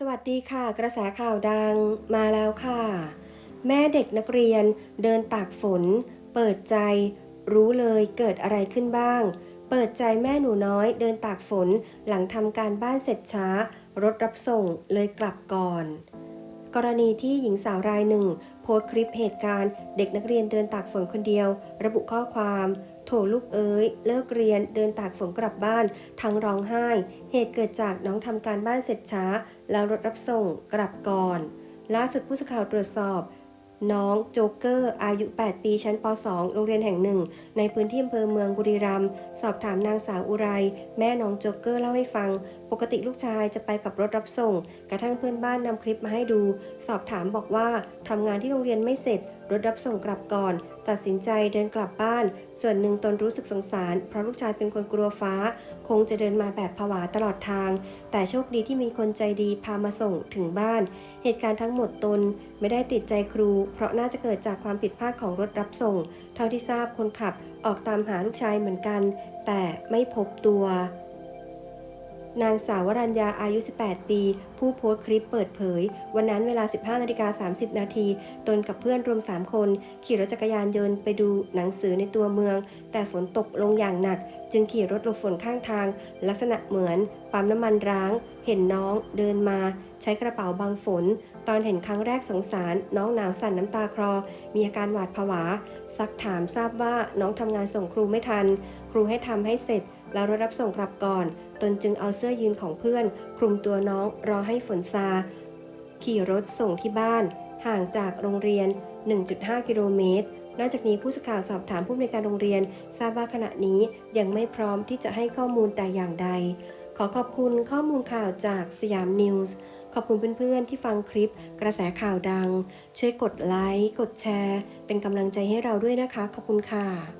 สวัสดีค่ะ กระแสข่าวดังมาแล้วค่ะ แม่เด็กนักเรียนเดินตากฝน เปิดใจ รู้เลยเกิดอะไรขึ้นบ้าง เปิดใจแม่หนูน้อย เดินตากฝนหลังทำการบ้านเสร็จช้า รถรับส่งเลยกลับก่อน กรณีที่หญิงสาวรายหนึ่ง โพสต์คลิปเหตุการณ์ เด็กนักเรียนเดินตากฝนคนเดียว ระบุข้อความ โถลูกเอ๋ยเลิกเรียนเดินตากฝนกลับบ้าน ทั้งร้องไห้ เหตุเกิดจากน้องทำการบ้านเสร็จช้า แล้วรถรับส่งกลับก่อน ล่าสุดผู้สื่อข่าวตรวจสอบ น้องโจ๊กเกอร์อายุ 8 ปีชั้นป .2 โรงเรียนแห่งหนึ่ง ในพื้นที่อำเภอเมืองบุรีรัมย์สอบถามนางสาวอุไร แม่น้องโจ๊กเกอร์เล่าให้ฟัง ปกติลูกชายจะไปกับรถรับส่ง กระทั่งเพื่อนบ้านนำคลิปมาให้ดู สอบถามบอกว่าทำงานที่โรงเรียนไม่เสร็จ รถรับส่งกลับก่อน ตัดสินใจเดินกลับบ้าน ส่วนหนึ่งตนรู้สึกสงสาร เพราะลูกชายเป็นคนกลัวฟ้า คงจะเดินมาแบบผวาตลอดทาง แต่โชคดีที่มีคนใจดีพามาส่งถึงบ้าน เหตุการณ์ทั้งหมดตนไม่ได้ติดใจครู เพราะน่าจะเกิดจากความผิดพลาดของรถรับส่ง เท่าที่ทราบคนขับออกตามหาลูกชายเหมือนกัน แต่ไม่พบตัว นางสาววรัญญาอายุ 18 ปี ผู้โพสต์คลิปเปิดเผย วันนั้นเวลา 15นาฬิกา30 นาที ตนกับเพื่อนรวม 3 คน ขี่รถจักรยานยนต์ไปดูหนังสือในตัวเมือง แต่ฝนตกลงอย่างหนัก จึงขี่รถหลบฝนข้างทาง ลักษณะเหมือนปั๊มน้ำมันร้าง เห็นน้องเดินมา ใช้กระเป๋าบังฝน ตอนเห็นครั้งแรกสงสาร น้องหนาวสั่นน้ำตาคลอ มีอาการหวาดผวา ซักถามทราบว่าน้องทำงานส่งครูไม่ทัน ครูให้ทำให้เสร็จ แล้วรถรับส่งกลับก่อน ตนจึงเอาเสื้อยืนของเพื่อน คลุมตัวน้องรอให้ฝนซา ขี่รถส่งที่บ้าน ห่างจากโรงเรียน 1.5 กิโลเมตรนอกจากนี้ผู้สื่อข่าวสอบถามผู้อำนวยการโรงเรียน ทราบว่าขณะนี้ยังไม่พร้อมที่จะให้ข้อมูลแต่อย่างใด ขอขอบคุณข้อมูลข่าวจากสยามนิวส์ขอบคุณเพื่อนๆที่ฟังคลิปกระแสข่าวดัง ช่วยกดไลค์ กดแชร์ เป็นกำลังใจให้เราด้วยนะคะ ขอบคุณค่ะ